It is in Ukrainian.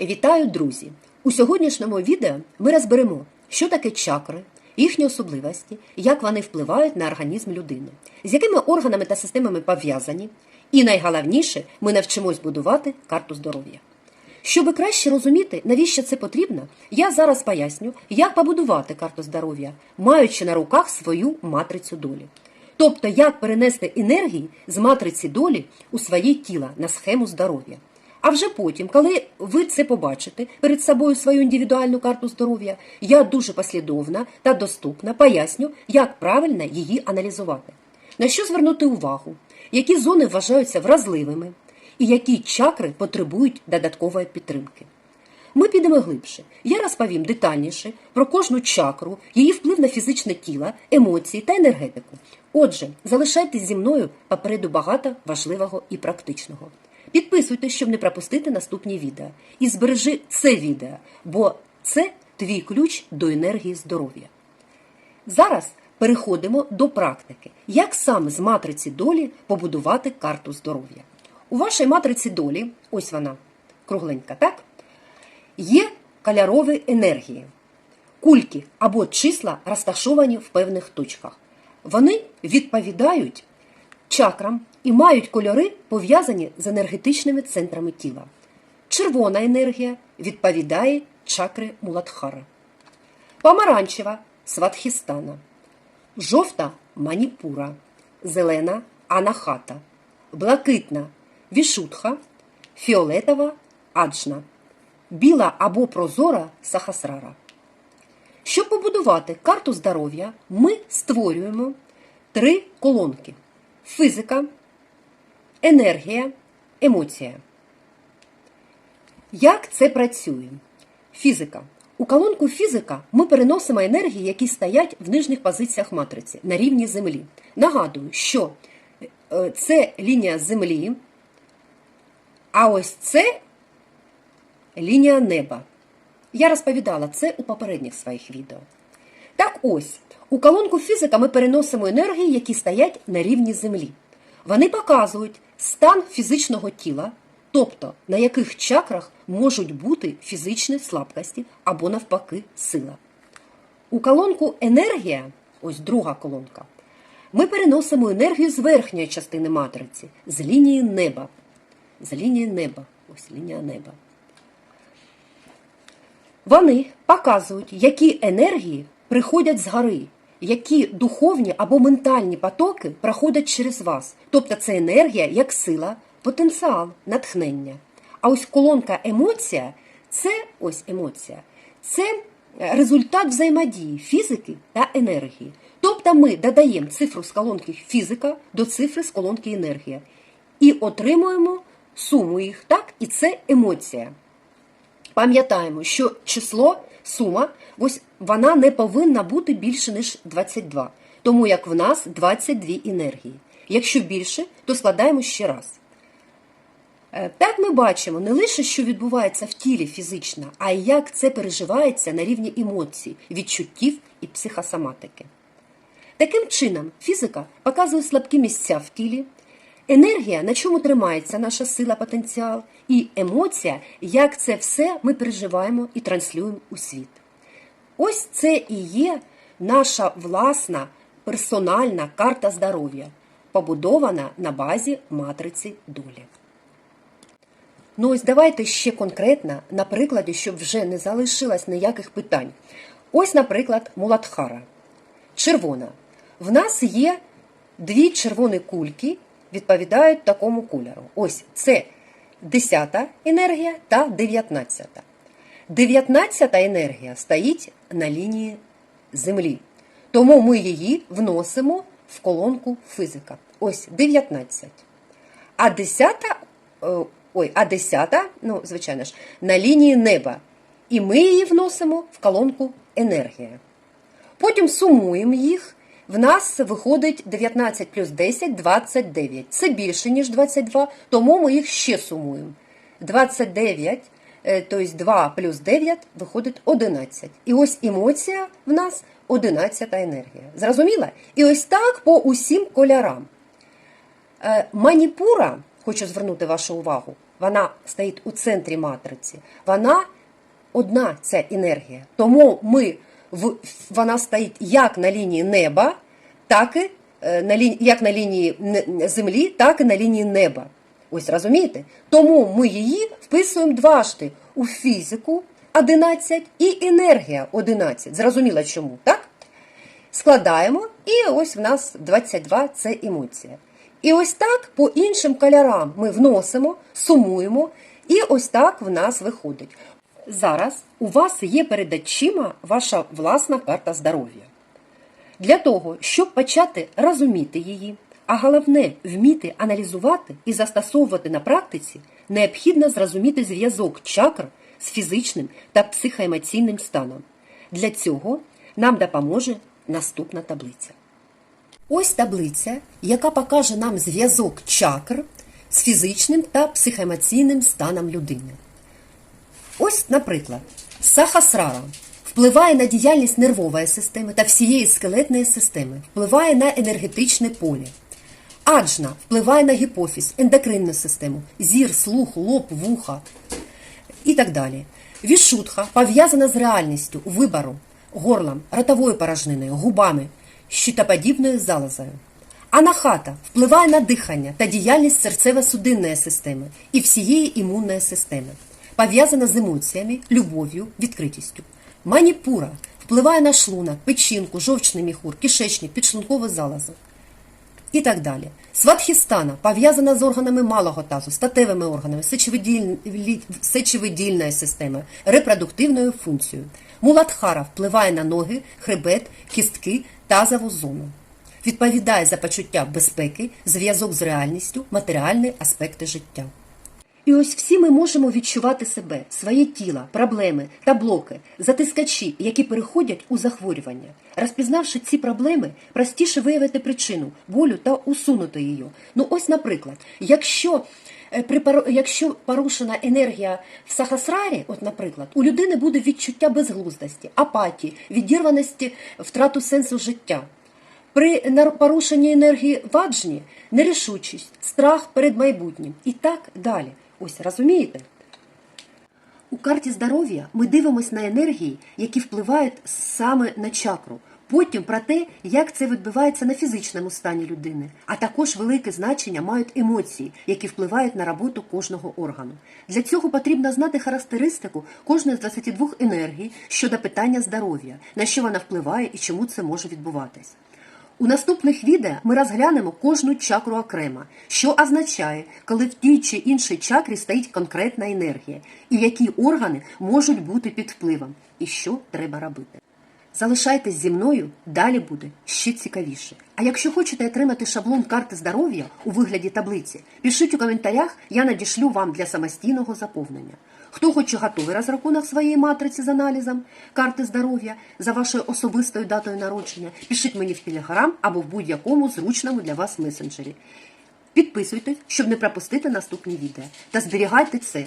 Вітаю, друзі! У сьогоднішньому відео ми розберемо, що таке чакри, їхні особливості, як вони впливають на організм людини, з якими органами та системами пов'язані, і найголовніше, ми навчимось будувати карту здоров'я. Щоб краще розуміти, навіщо це потрібно, я зараз поясню, як побудувати карту здоров'я, маючи на руках свою матрицю долі. Тобто, як перенести енергії з матриці долі у своє тіло на схему здоров'я. А вже потім, коли ви це побачите перед собою свою індивідуальну карту здоров'я, я дуже послідовна та доступна поясню, як правильно її аналізувати. На що звернути увагу, які зони вважаються вразливими, і які чакри потребують додаткової підтримки. Ми підемо глибше. Я розповім детальніше про кожну чакру, її вплив на фізичне тіло, емоції та енергетику. Отже, залишайтесь зі мною попереду багато важливого і практичного. Підписуйтесь, щоб не пропустити наступні відео. І збережи це відео, бо це твій ключ до енергії здоров'я. Зараз переходимо до практики, як саме з матриці долі побудувати карту здоров'я. У вашій матриці долі, ось вона, кругленька, так? Є кольорові енергії. Кульки або числа розташовані в певних точках. Вони відповідають чакрам і мають кольори, пов'язані з енергетичними центрами тіла. Червона енергія відповідає чакри Муладхара, помаранчева Сватхістана, жовта Маніпура, зелена Анахата, блакитна Вішутха, фіолетова Аджна, біла або прозора Сахасрара. Щоб побудувати карту здоров'я, ми створюємо три колонки: фізика, енергія, емоція. Як це працює? Фізика. У колонку фізика ми переносимо енергії, які стоять в нижніх позиціях матриці на рівні Землі. Нагадую, що е, це лінія Землі, а ось це лінія неба. Я розповідала це у попередніх своїх відео. Так ось, у колонку фізика ми переносимо енергії, які стоять на рівні Землі. Вони показують стан фізичного тіла, тобто на яких чакрах можуть бути фізичні слабкості або, навпаки, сила. У колонку енергія, ось друга колонка, ми переносимо енергію з верхньої частини матриці, з лінії неба. З лінії неба. Ось лінія неба. Вони показують, які енергії приходять згори, які духовні або ментальні потоки проходять через вас. Тобто це енергія як сила, потенціал, натхнення. А ось колонка емоція це ось емоція, це результат взаємодії фізики та енергії. Тобто ми додаємо цифру з колонки фізика до цифри з колонки енергія і отримуємо суму їх, так? І це емоція. Пам'ятаємо, що число, сума, ось вона не повинна бути більше, ніж 22. Тому як в нас 22 енергії. Якщо більше, то складаємо ще раз. Е, Так ми бачимо не лише, що відбувається в тілі фізично, а й як це переживається на рівні емоцій, відчуттів і психосоматики. Таким чином, фізика показує слабкі місця в тілі, енергія, на чому тримається наша сила, потенціал, і емоція, як це все ми переживаємо і транслюємо у світ. Ось це і є наша власна персональна карта здоров'я, побудована на базі матриці долі. Ну ось давайте ще конкретно на прикладі, щоб вже не залишилось ніяких питань. Ось, наприклад, Муладхара. Червона. В нас є дві червоні кульки, відповідають такому кольору. Ось це 10 енергія та 19. 19 енергія стоїть на лінії Землі. Тому ми її вносимо в колонку фізика. Ось 19. А 10, ой, а 10, ну, звичайно ж, на лінії неба. І ми її вносимо в колонку енергія. Потім сумуємо їх. В нас виходить 19 плюс 10 – 29. Це більше, ніж 22, тому ми їх ще сумуємо. 29, е, тобто 2 плюс 9 виходить 11. І ось емоція в нас 11 енергія. Зрозуміла? І ось так по усім кольорам. Е, Маніпура, хочу звернути вашу увагу, вона стоїть у центрі матриці. Вона одна ця енергія. Тому ми вона стоїть як на лінії неба, так і е, на лінії, як на лінії землі, так і на лінії неба. Ось розумієте? Тому ми її вписуємо дважди у фізику 11 і енергія 11. Зрозуміло чому, так? Складаємо, і ось в нас 22 це емоція. І ось так по іншим кольорам ми вносимо, сумуємо, і ось так в нас виходить. Зараз у вас є перед очима ваша власна карта здоров'я. Для того, щоб почати розуміти її, а головне вміти аналізувати і застосовувати на практиці, необхідно зрозуміти зв'язок чакр з фізичним та психоемоційним станом. Для цього нам допоможе наступна таблиця. Ось таблиця, яка покаже нам зв'язок чакр з фізичним та психоемоційним станом людини. Ось, наприклад, сахасрара впливає на діяльність нервової системи та всієї скелетної системи, впливає на енергетичне поле. Аджна впливає на гіпофіз, ендокринну систему, зір, слух, лоб, вуха і так далі. Вішутха пов'язана з реальністю, вибором, горлом, ротовою порожниною, губами, щитоподібною залозою. Анахата впливає на дихання та діяльність серцево-судинної системи і всієї імунної системи, пов'язана з емоціями, любов'ю, відкритістю. Маніпура впливає на шлунок, печінку, жовчний міхур, кишечник, підшлункову залозу і так далі. Сватхістана пов'язана з органами малого тазу, статевими органами, сечовиділь- сечовидільною системою, репродуктивною функцією. Муладхара впливає на ноги, хребет, кістки, тазову зону. Відповідає за почуття безпеки, зв'язок з реальністю, матеріальні аспекти життя. І ось всі ми можемо відчувати себе, своє тіло, проблеми та блоки, затискачі, які переходять у захворювання. Розпізнавши ці проблеми, простіше виявити причину болю та усунути її. Ну ось, наприклад, якщо е, при якщо порушена енергія в сахасрарі, от, наприклад, у людини буде відчуття безглуздості, апатії, відірваності, втрату сенсу життя. При порушенні енергії ваджні нерішучість, страх перед майбутнім і так далі. Ось розумієте? У карті здоров'я ми дивимося на енергії, які впливають саме на чакру. Потім про те, як це відбувається на фізичному стані людини, а також велике значення мають емоції, які впливають на роботу кожного органу. Для цього потрібно знати характеристику кожної з 22 енергій щодо питання здоров'я, на що вона впливає і чому це може відбуватись. У наступних відео ми розглянемо кожну чакру окремо, що означає, коли в тій чи іншій чакрі стоїть конкретна енергія, і які органи можуть бути під впливом, і що треба робити. Залишайтесь зі мною, далі буде ще цікавіше. А якщо хочете отримати шаблон карти здоров'я у вигляді таблиці, пишіть у коментарях, я надішлю вам для самостійного заповнення. Хто хоче готовий розрахунок своєї матриці з аналізом карти здоров'я за вашою особистою датою народження, пишіть мені в телеграм або в будь-якому зручному для вас месенджері. Підписуйтесь, щоб не пропустити наступні відео, та зберігайте це